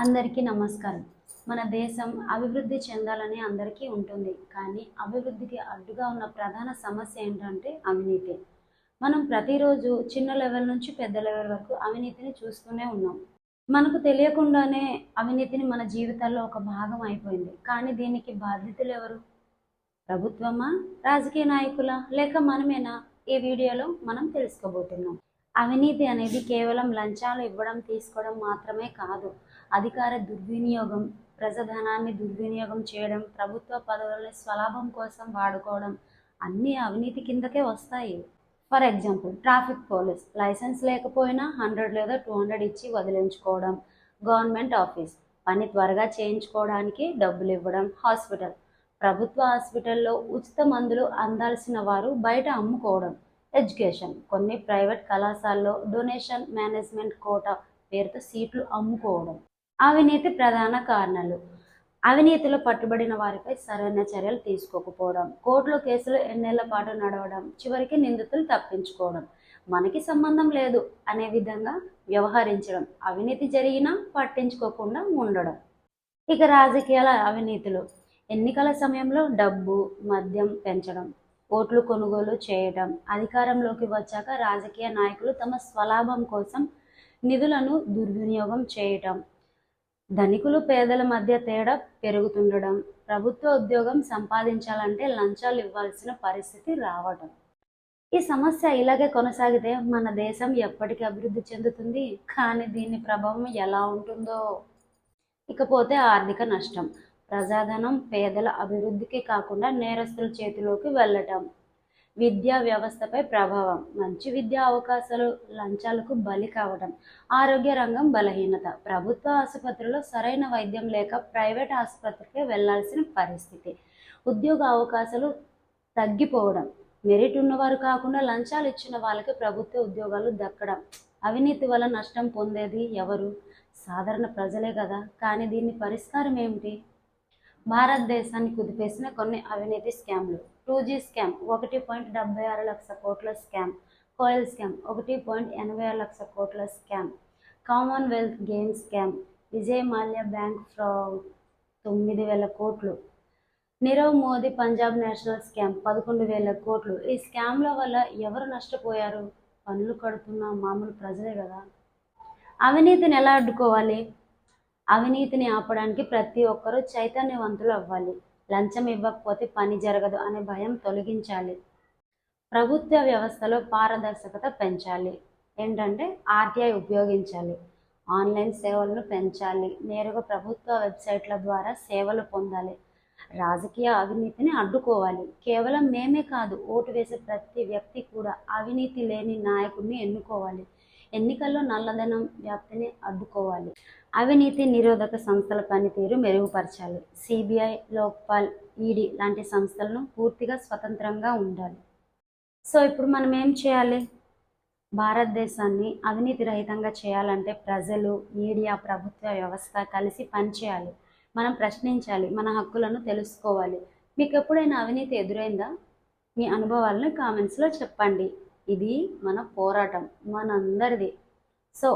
అందరికీ నమస్కారం. మన దేశం అభివృద్ధి చెందాలని అందరికీ ఉంటుంది. కానీ అభివృద్ధికి అడ్డుగా ఉన్న ప్రధాన సమస్య ఏంటంటే అవినీతి. మనం ప్రతిరోజు చిన్న లెవెల్ నుంచి పెద్ద లెవెల్ వరకు అవినీతిని చూస్తూనే ఉన్నాం. మనకు తెలియకుండానే అవినీతిని మన జీవితాల్లో ఒక భాగం అయిపోయింది. కానీ దీనికి బాధ్యతలు ఎవరు? ప్రభుత్వమా? రాజకీయ నాయకుల? లేక మనమేనా? ఈ వీడియోలో మనం తెలుసుకోబోతున్నాం. అవినీతి అనేది కేవలం లంచాలు ఇవ్వడం తీసుకోవడం మాత్రమే కాదు. అధికార దుర్వినియోగం ప్రజధనాన్ని దుర్వినియోగం చేయడం ప్రభుత్వ పదవులని స్వలాభం కోసం వాడుకోవడం అన్నీ అవినీతి కిందకే వస్తాయి. For example traffic police license లేకపోయినా హండ్రెడ్ లేదా టూ హండ్రెడ్ ఇచ్చి వదిలించుకోవడం గవర్నమెంట్ ఆఫీస్ పని త్వరగా చేయించుకోవడానికి డబ్బులు ఇవ్వడం హాస్పిటల్ ప్రభుత్వ హాస్పిటల్లో ఉచిత మందులు అందాల్సిన వారు బయట అమ్ముకోవడం ఎడ్యుకేషన్. కొన్ని ప్రైవేట్ కళాశాలలో డొనేషన్ మేనేజ్మెంట్ కోట పేరుతో సీట్లు అమ్ముకోవడం అవినీతి ప్రధాన కారణాలు. అవినీతిలో పట్టుబడిన వారిపై సరైన చర్యలు తీసుకోకపోవడం కోర్టులో కేసులు ఎన్నేళ్ళ పాటు నడవడం చివరికి నిందితులు తప్పించుకోవడం మనకి సంబంధం లేదు అనే విధంగా వ్యవహరించడం అవినీతి జరిగినా పట్టించుకోకుండా ఉండడం. ఇక రాజకీయాల అవినీతులు. ఎన్నికల సమయంలో డబ్బు మద్యం పెంచడం ఓట్లు కొనుగోలు చేయడం. అధికారంలోకి వచ్చాక రాజకీయ నాయకులు తమ స్వలాభం కోసం నిధులను దుర్వినియోగం చేయటం. ధనికులు పేదల మధ్య తేడా పెరుగుతుండడం. ప్రభుత్వ ఉద్యోగం సంపాదించాలంటే లంచాలు ఇవ్వాల్సిన పరిస్థితి రావడం. ఈ సమస్య ఇలాగే కొనసాగితే మన దేశం ఎప్పటికీ అభివృద్ధి చెందుతుంది. కానీ దీని ప్రభావం ఎలా ఉంటుందో? ఇకపోతే ఆర్థిక నష్టం. ప్రజాధనం పేదల అభివృద్ధికి కాకుండా నేరస్తుల చేతిలోకి వెళ్ళటం. విద్యా వ్యవస్థపై ప్రభావం మంచి విద్యా అవకాశాలు లంచాలకు బలి కావడం ఆరోగ్య రంగం బలహీనత ప్రభుత్వ ఆసుపత్రిలో సరైన వైద్యం లేక ప్రైవేట్ ఆసుపత్రికి వెళ్ళాల్సిన పరిస్థితి ఉద్యోగ అవకాశాలు తగ్గిపోవడం మెరిట్ ఉన్నవారు కాకుండా లంచాలు ఇచ్చిన వాళ్ళకి ప్రభుత్వ ఉద్యోగాలు దక్కడం అవినీతి వల్ల నష్టం పొందేది ఎవరు? సాధారణ ప్రజలే కదా. కానీ దీని పరిష్కారం ఏమిటి? భారతదేశాన్ని కుదిపేసిన కొన్ని అవినీతి స్కామ్లు. టూ జీ స్కామ్ ఒకటి పాయింట్ డెబ్బై ఆరు లక్షల కోట్ల స్కామ్. కోయల్ స్కామ్ ఒకటి పాయింట్ ఎనభై ఆరు లక్షల కోట్ల scam. Commonwealth games scam Vijay Mallya bank fraud తొమ్మిది వేల కోట్లు. నీరవ్ మోదీ పంజాబ్ నేషనల్ స్కామ్ పదకొండు వేల కోట్లు. ఈ స్కామ్ల వల్ల ఎవరు నష్టపోయారు? పనులు కడుతున్న మామూలు ప్రజలే కదా. అవినీతిని ఎలా అడ్డుకోవాలి? అవినీతిని ఆపడానికి ప్రతి ఒక్కరూ చైతన్యవంతులు అవ్వాలి లంచం ఇవ్వకపోతే పని జరగదు అనే భయం తొలగించాలి. ప్రభుత్వ వ్యవస్థలో పారదర్శకత పెంచాలి. ఏంటంటే ఆర్టీఐ ఉపయోగించాలి. ఆన్లైన్ సేవలను పెంచాలి. నేరుగా ప్రభుత్వ వెబ్సైట్ల ద్వారా సేవలు పొందాలి. రాజకీయ అవినీతిని అడ్డుకోవాలి. కేవలం మేమే కాదు ఓటు వేసే ప్రతి వ్యక్తి కూడా అవినీతి లేని నాయకుడిని ఎన్నుకోవాలి. ఎన్నికల్లో నల్లధనం వ్యాప్తిని అడ్డుకోవాలి. అవినీతి నిరోధక సంస్థల పనితీరు మెరుగుపరచాలి. సిబిఐ లోక్పాల్ ఈడీ లాంటి సంస్థలను పూర్తిగా స్వతంత్రంగా ఉండాలి. సో ఇప్పుడు మనం ఏం చేయాలి? భారతదేశాన్ని అవినీతి రహితంగా చేయాలంటే ప్రజలు మీడియా ప్రభుత్వ వ్యవస్థ కలిసి పనిచేయాలి. మనం ప్రశ్నించాలి మన హక్కులను తెలుసుకోవాలి. మీకు ఎప్పుడైనా అవినీతి ఎదురైందా? మీ అనుభవాలను కామెంట్స్లో చెప్పండి. ఇది మన పోరాటం మనందరిది. సో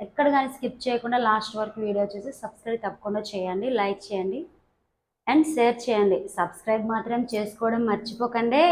ఎక్కడ కానీ స్కిప్ చేయకుండా లాస్ట్ వరకు వీడియో చూసి సబ్స్క్రైబ్ తప్పకుండా చేయండి లైక్ చేయండి అండ్ షేర్ చేయండి. సబ్స్క్రైబ్ మాత్రం చేసుకోవడం మర్చిపోకండి.